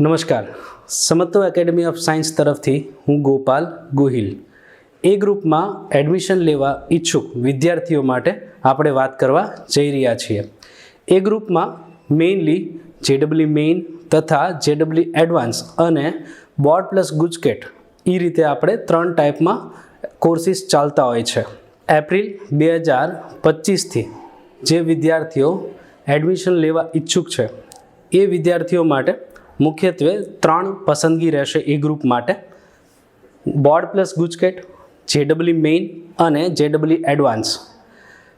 નમસ્કાર. સમત્વ academy of science તરફથી હું ગોપાલ ગોહિલ. એ ગ્રુપમાં એડમિશન લેવા ઈચ્છુક વિદ્યાર્થીઓ માટે આપણે વાત કરવા જઈ રહ્યા છીએ. એ ગ્રુપમાં મેઇનલી જેડબલી મેઇન તથા જેડબલ્યુ એડવાન્સ અને બોર્ડ પ્લસ ગુજકેટ એ રીતે આપણે ત્રણ ટાઈપમાં કોર્સીસ ચાલતા હોય છે. એપ્રિલ બે હજાર પચીસથી જે વિદ્યાર્થીઓ એડમિશન લેવા ઈચ્છુક છે. એ વિદ્યાર્થીઓ માટે મુખ્યત્વે ત્રણ પસંદગી રહેશે એ ગ્રુપ માટે. બોર્ડ પ્લસ ગુજકેટ જેડબલી મેઇન અને જેડબલી એડવાન્સ.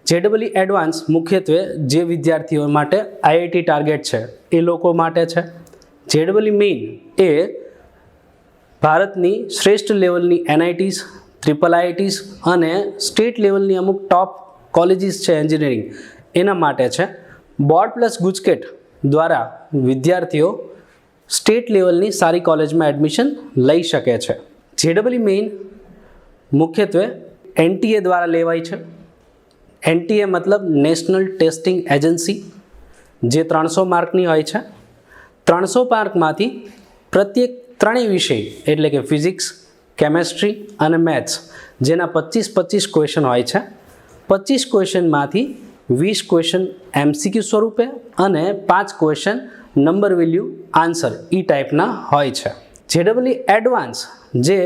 જેડબલી એડવાન્સ મુખ્યત્વે જે વિદ્યાર્થીઓ માટે આઈઆઈટી ટાર્ગેટ છે એ લોકો માટે છે. જેડબલી મેઇન એ ભારતની શ્રેષ્ઠ લેવલની એનઆઈટીસ ટ્રિપલ આઈઆઈટીસ અને સ્ટેટ લેવલની અમુક ટોપ કોલેજીસ છે એન્જિનિયરિંગ એના માટે છે. બોર્ડ પ્લસ ગુજકેટ દ્વારા વિદ્યાર્થીઓ સ્ટેટ લેવલની સારી કોલેજમાં એડમિશન લઈ શકે છે. જેડબલી મેઇન મુખ્યત્વે એનટીએ દ્વારા લેવાય છે. એનટીએ મતલબ નેશનલ ટેસ્ટિંગ એજન્સી, જે ત્રણસો માર્કની હોય છે. ત્રણસો માર્કમાંથી પ્રત્યેક ત્રણેય વિષય, એટલે કે ફિઝિક્સ, કેમેસ્ટ્રી અને મેથ્સ, જેના પચીસ પચીસ ક્વેશ્ચન હોય છે. પચીસ ક્વેશ્ચનમાંથી વીસ ક્વેશ્ચન એમસીક્યુ સ્વરૂપે અને પાંચ ક્વેશ્ચન નંબર વેલ્યુ આન્સર એ ટાઈપના હોય છે. જેડબલી એડવાન્સ જે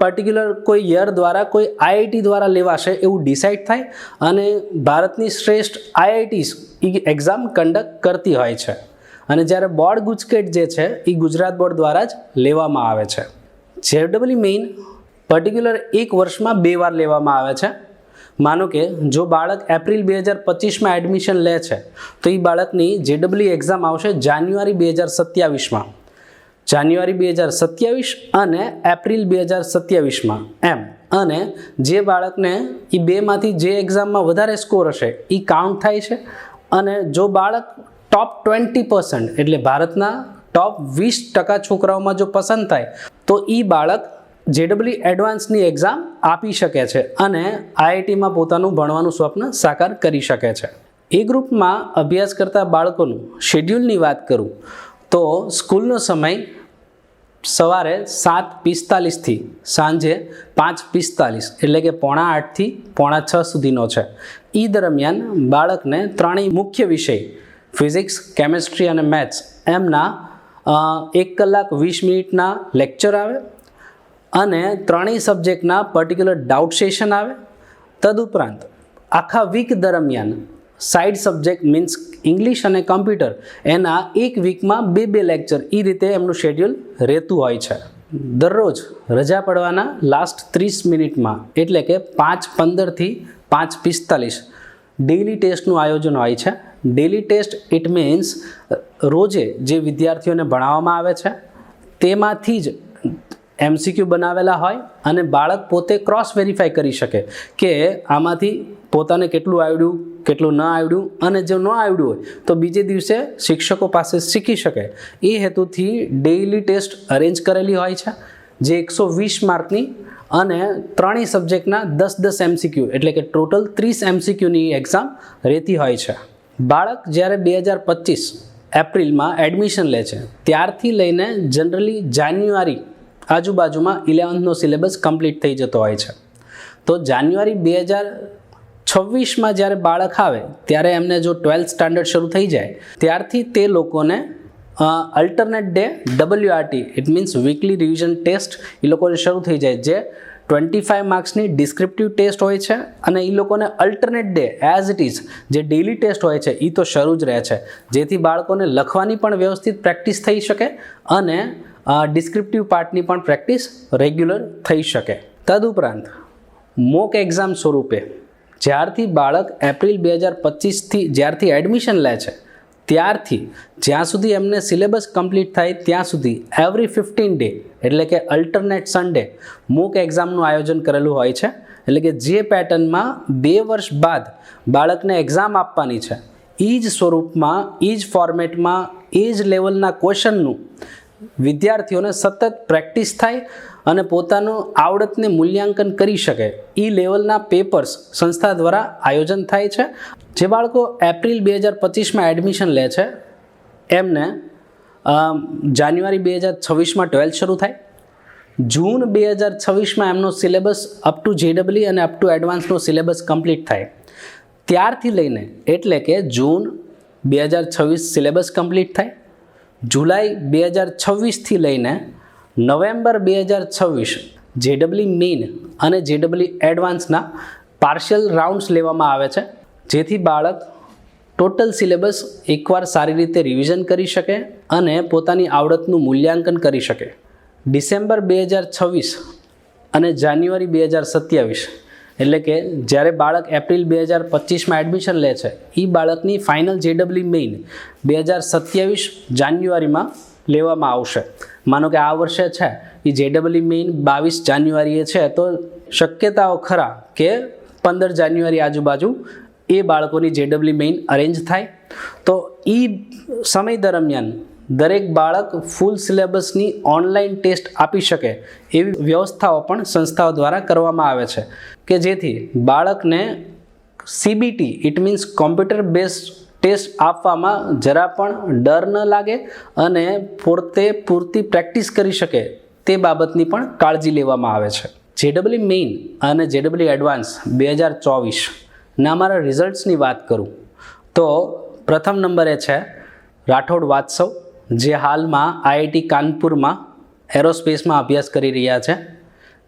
પર્ટિક્યુલર કોઈ યર દ્વારા, કોઈ આઈઆઈટી દ્વારા લેવાશે એવું ડિસાઇડ થાય અને ભારતની શ્રેષ્ઠ આઈઆઈટીસ એ એક્ઝામ કન્ડક્ટ કરતી હોય છે. અને જ્યારે બોર્ડ ગુજકેટ જે છે એ ગુજરાત બોર્ડ દ્વારા જ લેવામાં આવે છે. જેડબલી મેઇન પર્ટિક્યુલર એક વર્ષમાં બે વાર લેવામાં આવે છે. માનો કે જો બાળક એપ્રિલ બે હજાર પચીસમાં એડમિશન લે છે, તો એ બાળકની જેડબલી એક્ઝામ આવશે જાન્યુઆરી બે હજાર સત્યાવીસમાં. જાન્યુઆરી બે હજાર સત્યાવીસ અને એપ્રિલ બે હજાર સત્યાવીસમાં. એમ. અને જે બાળકને એ બેમાંથી જે એક્ઝામમાં વધારે સ્કોર હશે એ કાઉન્ટ થાય છે. અને જો બાળક ટોપ ટ્વેન્ટી પર્સન્ટ એટલે ભારતના ટોપ વીસ ટકા છોકરાઓમાં જો પસંદ થાય, તો એ બાળક જેડબલ્યુ એડવાન્સની એક્ઝામ આપી શકે છે અને આઈઆઈટીમાં પોતાનું ભણવાનું સ્વપ્ન સાકાર કરી શકે છે. એ ગ્રુપમાં અભ્યાસ કરતા બાળકોનું શેડ્યુલની વાત કરું, તો સ્કૂલનો સમય સવારે સાત પિસ્તાલીસથી સાંજે પાંચ પિસ્તાલીસ, એટલે કે પોણા આઠથી પોણા છ સુધીનો છે. એ દરમિયાન બાળકને ત્રણેય મુખ્ય વિષય ફિઝિક્સ કેમેસ્ટ્રી અને મેથ્સ એમના એક કલાક વીસ મિનિટના લેક્ચર આવે અને ત્રણેય સબ્જેક્ટના પર્ટિક્યુલર ડાઉટ સેશન આવે. તદુપરાંત, આખા વીક દરમિયાન સાઇડ સબ્જેક્ટ મીન્સ ઇંગ્લિશ અને કમ્પ્યુટર એના એક વીકમાં બે બે લેક્ચર એ રીતે એમનું શેડ્યુલ રહેતું હોય છે. દરરોજ રજા પડવાના લાસ્ટ ત્રીસ મિનિટમાં, એટલે કે પાંચ પંદરથી પાંચ પિસ્તાલીસ ડેઇલી ટેસ્ટનું આયોજન હોય છે. ડેઇલી ટેસ્ટ ઇટ મીન્સ રોજે જે વિદ્યાર્થીઓને ભણાવવામાં આવે છે, તેમાંથી જ એમસીક્યુ બનાવેલા હોય અને બાળક પોતે ક્રોસ વેરીફાઈ કરી શકે કે આમાંથી પોતાને કેટલું આવડ્યું, કેટલું ન આવડ્યું અને જો ન આવડ્યું હોય તો બીજે દિવસે શિક્ષકો પાસે શીખી શકે. એ હેતુથી ડેઇલી ટેસ્ટ અરેન્જ કરેલી હોય છે, જે એકસો વીસ માર્કની અને ત્રણેય સબ્જેક્ટના દસ દસ એમસીક્યુ એટલે કે ટોટલ ત્રીસ એમસીક્યુની એક્ઝામ રહેતી હોય છે. બાળક જ્યારે બે હજાર પચીસ એપ્રિલમાં એડમિશન લે છે, ત્યારથી લઈને જનરલી જાન્યુઆરી આજુબાજુમાં ઇલેવન્થનો સિલેબસ કમ્પ્લીટ થઈ જતો હોય છે. તો જાન્યુઆરી બે હજાર છવ્વીસમાં જ્યારે બાળક આવે, ત્યારે એમને જો ટ્વેલ્થ સ્ટાન્ડર્ડ શરૂ થઈ જાય, ત્યારથી તે લોકોને alternate day WRT it means weekly revision test એ લોકોને શરૂ થઈ જાય, જે ટ્વેન્ટી ફાઇવ માર્ક્સની ડિસ્ક્રિપ્ટિવ ટેસ્ટ હોય છે અને એ લોકોને alternate day as it is જે ડેલી ટેસ્ટ હોય છે એ તો શરૂ જ રહે છે. જેથી બાળકોને લખવાની પણ વ્યવસ્થિત પ્રેક્ટિસ થઈ શકે અને ડિસ્ક્રિપ્ટિવ પાર્ટની પણ પ્રેક્ટિસ રેગ્યુલર થઈ શકે. તદુપરાંત મોક એક્ઝામ સ્વરૂપે જ્યારથી બાળક એપ્રિલ બે હજાર પચીસથી, જ્યારથી એડમિશન લે છે ત્યારથી જ્યાં સુધી એમને સિલેબસ કમ્પ્લીટ થાય ત્યાં સુધી એવરી ફિફ્ટીન ડે એટલે કે અલ્ટરનેટ સન્ડે મૂક એક્ઝામનું આયોજન કરેલું હોય છે. એટલે કે જે પેટર્નમાં બે વર્ષ બાદ બાળકને એક્ઝામ આપવાની છે એ જ સ્વરૂપમાં એ જ ફોર્મેટમાં એ જ લેવલના ક્વેશ્ચનનું વિદ્યાર્થીઓને સતત પ્રેક્ટિસ થાય અને પોતાનું આવડતને મૂલ્યાંકન કરી શકે. એ લેવલના પેપર્સ સંસ્થા દ્વારા આયોજન થાય છે. જે બાળકો એપ્રિલ બે હજાર પચીસમાં એડમિશન લે છે, એમને જાન્યુઆરી બે હજાર છવ્વીસમાં ટ્વેલ્થ શરૂ થાય. જૂન બે હજાર છવ્વીસમાં એમનો સિલેબસ અપ ટુ જેડબલી અને અપ ટુ એડવાન્સનો સિલેબસ કમ્પ્લીટ થાય. ત્યારથી લઈને એટલે કે જૂન બે હજાર છવ્વીસ સિલેબસ કમ્પ્લીટ થાય. જુલાઈ બે હજાર છવ્વીસથી લઈને નવેમ્બર બે હજાર છવ્વીસ જેડબલી મેઇન અને જેડબલી એડવાન્સના પાર્શિયલ રાઉન્ડ્સ લેવામાં આવે છે, જેથી બાળક ટોટલ સિલેબસ એકવાર સારી રીતે રિવિઝન કરી શકે અને પોતાની આવડતનું મૂલ્યાંકન કરી શકે. ડિસેમ્બર બે હજાર છવ્વીસ અને જાન્યુઆરી બે હજાર સત્યાવીસ એટલે કે જ્યારે બાળક એપ્રિલ બે હજાર પચીસમાં એડમિશન લે છે એ બાળકની ફાઇનલ જેડબલી મેઇન બે હજાર સત્યાવીસ જાન્યુઆરીમાં લેવામાં આવશે. માનો કે આ વર્ષે છે એ જેડબલી મેઇન બાવીસ જાન્યુઆરીએ છે, તો શક્યતાઓ ખરા કે પંદર જાન્યુઆરી આજુબાજુ એ બાળકોની જેડબલી મેઇન અરેન્જ થાય. તો એ સમય દરમિયાન દરેક બાળક ફૂલ સિલેબસની ઓનલાઈન ટેસ્ટ આપી શકે એવી વ્યવસ્થાઓ પણ સંસ્થાઓ દ્વારા કરવામાં આવે છે કે જેથી બાળકને CBT it means computer base test આપવામાં જરા પણ ડર ન લાગે અને પોતે પૂરતી પ્રેક્ટિસ કરી શકે તે બાબતની પણ કાળજી લેવામાં આવે છે. જેડબલી મેઇન અને જેડબલી એડવાન્સ બે હજાર ચોવીસના અમારા રિઝલ્ટ્સની વાત કરું તો પ્રથમ નંબરે છે રાઠોડ વાત્સવ જે હાલમાં આઈઆઈટી કાનપુરમાં એરોસ્પેસમાં અભ્યાસ કરી રહ્યા છે,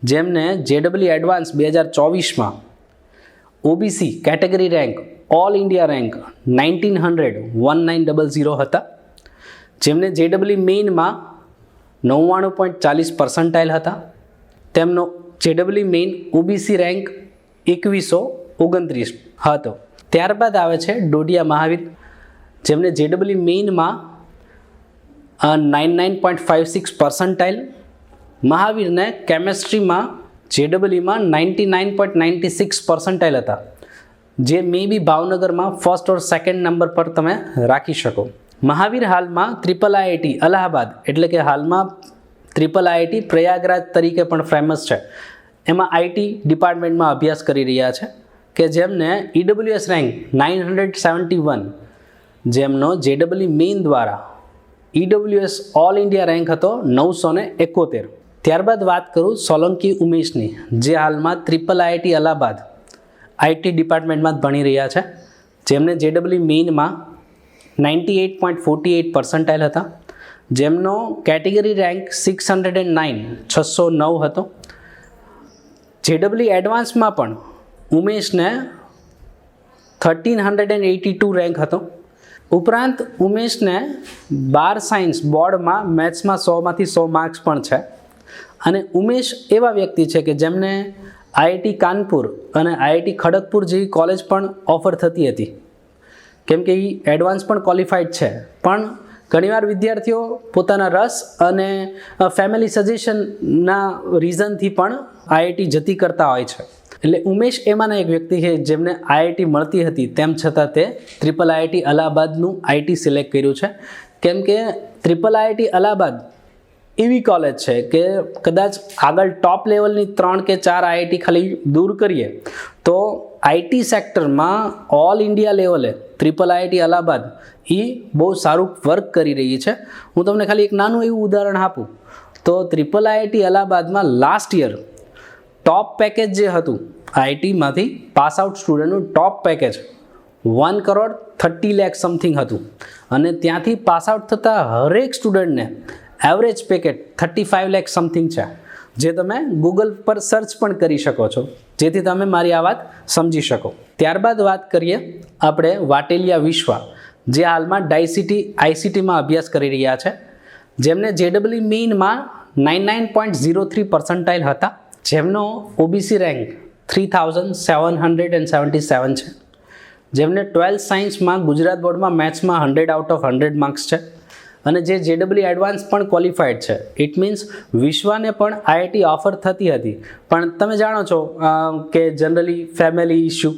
જેમને જેડબલ્યુ એડવાન્સ બે હજાર ચોવીસમાં OBC category rank, all India rank nineteen hundred one nine double zero હતા, જેમને જેડબલ્યુ મેઇનમાં નવ્વાણું પોઈન્ટ ચાલીસ પર્સન્ટાઇલ હતા, તેમનો જેડબલ્યુ મેઇન ઓબીસી રેન્ક એકવીસો ઓગણત્રીસ હતો. ત્યારબાદ આવે છે ડોડિયા મહાવીર, જેમને જેડબલ્યુ મેઇનમાં nine nine point five six percentile મહાવીરને કેમેસ્ટ્રીમાં જેડબલઈમાં ninety nine point ninety six percentile હતા. જે મે બી ભાવનગરમાં ફર્સ્ટ ઓર સેકન્ડ નંબર પર તમે રાખી શકો. મહાવીર હાલમાં ત્રિપલ આઈઆઈટી અલ્હાબાદ, એટલે કે હાલમાં ત્રિપલ આઈઆઈટી પ્રયાગરાજ તરીકે પણ ફેમસ છે. એમાં આઈટી ડિપાર્ટમેન્ટમાં અભ્યાસ કરી રહ્યા છે કે જેમને EWS rank nine hundred seventy one જેમનો જેડબલઈ મેઇન દ્વારા ઈડબ્લ્યુએસ ઓલ ઇન્ડિયા રેન્ક હતો નવસો ને એકોતેર. ત્યારબાદ વાત કરું સોલંકી ઉમેશની, જે હાલમાં ત્રિપલ આઈઆઈટી અલ્હાબાદ આઈટી ડિપાર્ટમેન્ટમાં ભણી રહ્યા છે. જેમને જેડબલી મેઇનમાં ninety eight point forty eight percentile હતા. જેમનો category rank six hundred and nine છસો નવ હતો. જેડબલી એડવાન્સમાં પણ ઉમેશને thirteen hundred and eighty two rank હતો. ઉપરાંત ઉમેશને બાર સાયન્સ બોર્ડમાં મેથ્સમાં સોમાંથી સો માર્ક્સ પણ છે. અને ઉમેશ એવા વ્યક્તિ છે કે જેમને આઈઆઈટી કાનપુર અને આઈઆઈટી ખડગપુર જેવી કોલેજ પણ ઓફર થતી હતી. કેમ કે એ એડવાન્સ પણ ક્વોલિફાઈડ છે. પણ ઘણીવાર વિદ્યાર્થીઓ પોતાના રસ અને ફેમિલી સજેશનના રીઝનથી પણ આઈઆઈટી જતી કરતા હોય છે. એટલે ઉમેશ એમાંના એક વ્યક્તિ છે જેમને આઈઆઈટી મળતી હતી, તેમ છતાં તે ત્રિપલ આઈઆઈટી અલ્હાબાદનું આઈટી સિલેક્ટ કર્યું છે. કેમ કે ત્રિપલ આઈઆઈટી અલ્હાબાદ એવી કોલેજ છે કે કદાચ આગળ ટોપ લેવલની ત્રણ કે ચાર આઈઆઈટી ખાલી દૂર કરીએ, તો આઈટી સેક્ટરમાં ઓલ ઇન્ડિયા લેવલે ત્રિપલ આઈઆઈટી અલ્હાબાદ એ બહુ સારું વર્ક કરી રહી છે. હું તમને ખાલી એક નાનું એવું ઉદાહરણ આપું. તો ત્રિપલ આઈઆઈટી અલ્હાબાદમાં લાસ્ટ યર ટોપ પેકેજ જે હતું આઈટીમાંથી pass out સ્ટુડન્ટનું top package one crore thirty lakh something હતું. અને ત્યાંથી પાસ આઉટ થતા હરેક સ્ટુડન્ટને average packet thirty five lakh something છે, જે તમે ગૂગલ પર સર્ચ પણ કરી શકો છો. જેથી તમે મારી આ વાત સમજી શકો. ત્યારબાદ વાત કરીએ આપણે વાટેલિયા વિશ્વા, જે હાલમાં ડાયસીટી આઈસીટીમાં અભ્યાસ કરી રહ્યા છે. જેમને જેડબલી મેઇનમાં nine nine point zero three percentile હતા. જેમનો OBC rank three thousand seven hundred and seventy seven છે. જેમને ટ્વેલ્થ સાયન્સમાં ગુજરાત બોર્ડમાં મેથ્સમાં hundred out of hundred marks છે. અને જે જેડબલ્યુ એડવાન્સ પણ ક્વોલિફાઈડ છે. ઇટ મીન્સ વિશ્વાને પણ આઈઆઈટી ઓફર થતી હતી. પણ તમે જાણો છો કે જનરલી ફેમિલી ઇસ્યુ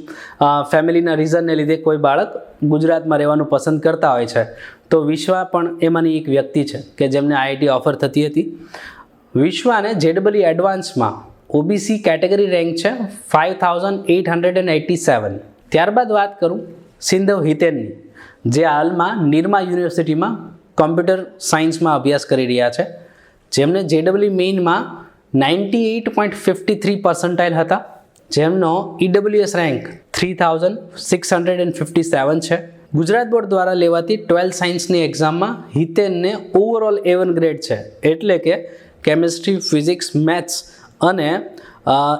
ફેમિલીના રીઝનને લીધે કોઈ બાળક ગુજરાતમાં રહેવાનું પસંદ કરતા હોય છે. તો વિશ્વા પણ એમાંની એક વ્યક્તિ છે, કે જેમને આઈઆઈટી ઓફર થતી હતી. વિશ્વાને જેડબલ્યુ એડવાન્સમાં ઓબીસી કેટેગરી રેન્ક છે five thousand eight hundred and eighty seven. ત્યારબાદ વાત કરું સિંધવ હિતેનની, જે હાલમાં નિરમા યુનિવર્સિટીમાં કોમ્પ્યુટર સાયન્સમાં અભ્યાસ કરી રહ્યા છે. જેમને જેડબલ્યુ મેઇનમાં ninety eight point fifty three percentile હતા. જેમનો EWS rank three thousand six hundred and fifty seven છે. ગુજરાત બોર્ડ દ્વારા લેવાતી ટ્વેલ્થ સાયન્સની એક્ઝામમાં હિતેનને ઓવરઓલ એવન ગ્રેડ છે. એટલે કે કેમિસ્ટ્રી, ફિઝિક્સ, મેથ્સ અને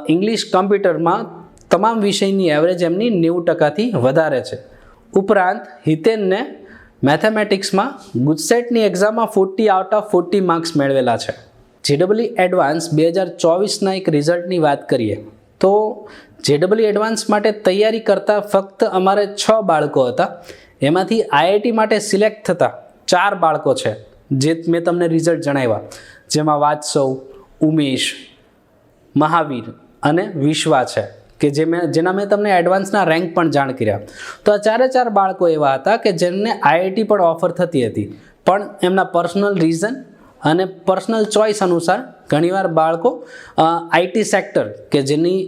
ઇંગ્લિશ કમ્પ્યુટરમાં તમામ વિષયની એવરેજ એમની નેવું ટકાથી વધારે છે. ઉપરાંત, હિતેનને મેથેમેટિક્સમાં ગુજસેટની એક્ઝામમાં forty out of forty marks મેળવેલા છે. જેડબલી એડવાન્સ બે હજાર ચોવીસના એક રિઝલ્ટની વાત કરીએ, તો જેડબલી એડવાન્સ માટે તૈયારી કરતા ફક્ત અમારે છ બાળકો હતા. એમાંથી આઈઆઈટી માટે સિલેક્ટ થતા ચાર બાળકો છે, જે મેં તમને રિઝલ્ટ જણાવ્યા. જેમાં વાત્સવ, ઉમેશ મહાવીર અને વિશ્વા છે, કે જે મેં જેના મેં તમને એડવાન્સના રેન્ક પણ જાણ કર્યા. તો આ ચારે ચાર બાળકો એવા હતા કે જેમને આઈઆઈટી પણ ઓફર થતી હતી. પણ એમના પર્સનલ રીઝન અને પર્સનલ ચોઇસ અનુસાર ઘણીવાર બાળકો આઈટી સેક્ટર કે જેની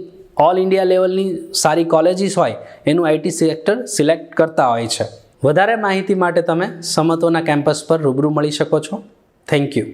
ઓલ ઇન્ડિયા લેવલની સારી કોલેજીસ હોય, એનું આઈટી સેક્ટર સિલેક્ટ કરતા હોય છે. વધારે માહિતી માટે તમે સમત્વના કેમ્પસ પર રૂબરૂ મળી શકો છો. Thank you